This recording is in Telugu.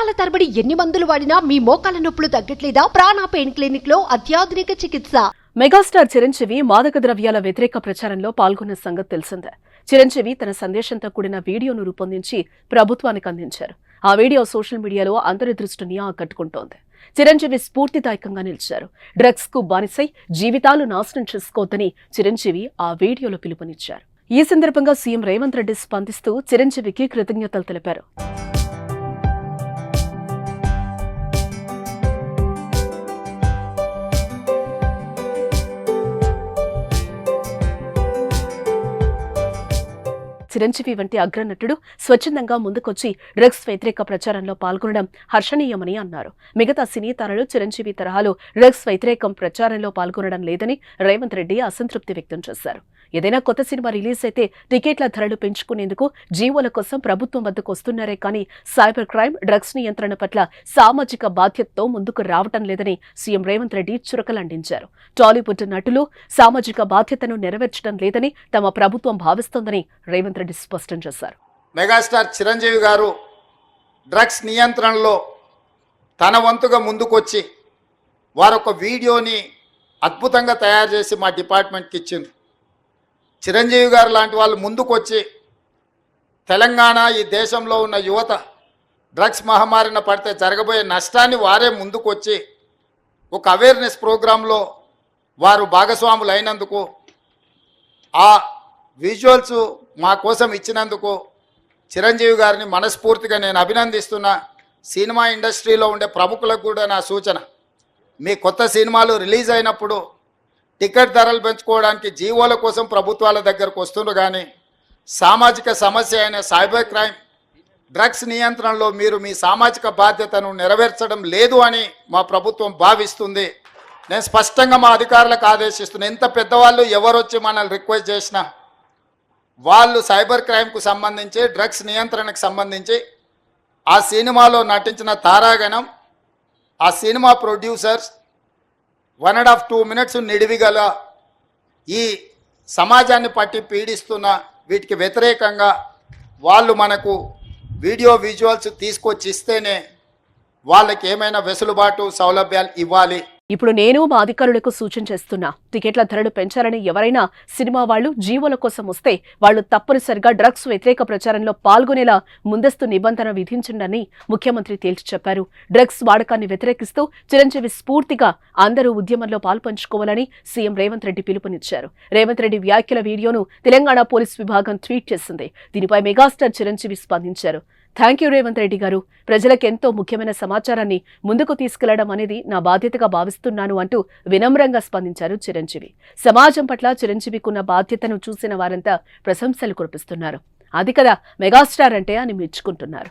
సంవత్సరాల తరబడి ఎన్ని మందులు వాడినా మీ మోకాల నొప్పులు తగ్గట్లేదా? ప్రాణ పెయిన్ క్లినిక్లో అత్యాధునిక చికిత్స. మెగాస్టార్ చిరంజీవి మాదక ద్రవ్యాల వ్యతిరేక ప్రచారంలో పాల్గొన్న సంగతి తెలిసిందే. చిరంజీవి తన సందేశంతో కూడిన వీడియోను రూపొందించి ప్రభుత్వానికి అందించారు. ఆ వీడియో సోషల్ మీడియాలో అందరి దృష్టిని ఆకట్టుకుంటోంది. చిరంజీవి స్ఫూర్తిదాయకంగా నిలిచారు. డ్రగ్స్కు బానిసై జీవితాలు నాశనం చేసుకోవద్దని చిరంజీవి ఆ వీడియోలో పిలుపునిచ్చారు. ఈ సందర్భంగా సీఎం రేవంత్ రెడ్డి స్పందిస్తూ చిరంజీవికి కృతజ్ఞతలు తెలిపారు. చిరంజీవి వంటి అగ్రనటుడు స్వచ్ఛందంగా ముందుకొచ్చి డ్రగ్స్ వ్యతిరేక ప్రచారంలో పాల్గొనడం హర్షణీయమని అన్నారు. మిగతా సినీ తారలు చిరంజీవి తరహాలో డ్రగ్స్ వ్యతిరేకం ప్రచారంలో పాల్గొనడం లేదని రేవంత్ రెడ్డి అసంతృప్తి వ్యక్తం చేశారు. ఏదైనా కొత్త సినిమా రిలీజ్ అయితే టికెట్ల ధరలు పెంచుకునేందుకు జీవోల కోసం ప్రభుత్వం వద్దకు వస్తున్నారే కానీ సైబర్ క్రైమ్ డ్రగ్స్ నియంత్రణ పట్ల సామాజిక బాధ్యతతో ముందుకు రావటం లేదని సీఎం రేవంత్ రెడ్డి చురకలండించారు. టాలీవుడ్ నటులు సామాజిక బాధ్యతను నెరవేర్చడం లేదని తమ ప్రభుత్వం భావిస్తోందని రేవంత్ రెడ్డి స్పష్టం చేశారు. మెగాస్టార్ చిరంజీవి గారు డ్రగ్స్ నియంత్రణలో తన వంతుగా ముందుకొచ్చి వారొక వీడియోని అద్భుతంగా తయారు చేసి మా డిపార్ట్మెంట్కి ఇచ్చింది చిరంజీవి గారు లాంటి వాళ్ళు ముందుకొచ్చి తెలంగాణ ఈ దేశంలో ఉన్న యువత డ్రగ్స్ మహమ్మారిన పడితే జరగబోయే నష్టాన్ని వారే ముందుకొచ్చి ఒక అవేర్నెస్ ప్రోగ్రాంలో వారు భాగస్వాములు అయినందుకు ఆ విజువల్స్ మా కోసం ఇచ్చినందుకు చిరంజీవి గారిని మనస్ఫూర్తిగా నేను అభినందిస్తున్నా. సినిమా ఇండస్ట్రీలో ఉండే ప్రముఖులకు కూడా నా సూచన. మీ కొత్త సినిమాలు రిలీజ్ అయినప్పుడు టికెట్ ధరలు పెంచుకోవడానికి జీవోల కోసం ప్రభుత్వాల దగ్గరకు వస్తుండ్రు కానీ సామాజిక సమస్య అయిన సైబర్ క్రైమ్ డ్రగ్స్ నియంత్రణలో మీరు మీ సామాజిక బాధ్యతను నెరవేర్చడం లేదు అని మా ప్రభుత్వం భావిస్తుంది. నేను స్పష్టంగా మా అధికారులకు ఆదేశిస్తున్నాను ఎంత పెద్దవాళ్ళు ఎవరొచ్చి మనల్ని రిక్వెస్ట్ చేసినా వాళ్ళు సైబర్ క్రైమ్కు సంబంధించి డ్రగ్స్ నియంత్రణకు సంబంధించి ఆ సినిమాలో నటించిన తారాగణం ఆ cinema producers one and half two minutes నిడివిగల ఈ సమాజాన్ని పట్టి పీడిస్తున్న వీటికి వ్యతిరేకంగా వాళ్ళు మనకు వీడియో విజువల్స్ తీసుకొచ్చి ఇస్తేనే వాళ్ళకి ఏమైనా వెసులుబాటు సౌలభ్యాలు ఇవ్వాలి. ఇప్పుడు నేను మా అధికారులకు సూచన చేస్తున్నా. టికెట్ల ధరలు పెంచాలని ఎవరైనా సినిమా వాళ్ళు జీవోల కోసం వస్తే వాళ్ళు తప్పనిసరిగా డ్రగ్స్ వ్యతిరేక ప్రచారంలో పాల్గొనేలా ముందస్తు నిబంధన విధించండి ముఖ్యమంత్రి తేల్చి చెప్పారు. డ్రగ్స్ వాడకాన్ని వ్యతిరేకిస్తూ చిరంజీవి స్ఫూర్తిగా అందరూ ఉద్యమంలో పాల్పంచుకోవాలని సీఎం రేవంత్ రెడ్డి పిలుపునిచ్చారు. రేవంత్ రెడ్డి వ్యాఖ్యల వీడియోను తెలంగాణ పోలీస్ విభాగం ట్వీట్ చేసింది. దీనిపై మెగాస్టార్ చిరంజీవి స్పందించారు. థ్యాంక్ యూ రేవంత్ రెడ్డి గారు. ప్రజలకు ఎంతో ముఖ్యమైన సమాచారాన్ని ముందుకు తీసుకెళ్ళడం అనేది నా బాధ్యతగా భావిస్తున్నాను అంటూ వినమ్రంగా స్పందించారు చిరంజీవి. సమాజం పట్ల చిరంజీవికున్న బాధ్యతను చూసిన వారంతా ప్రశంసలు కురిపిస్తున్నారు. అది కదా మెగాస్టార్ అంటే అని మెచ్చుకుంటున్నారు.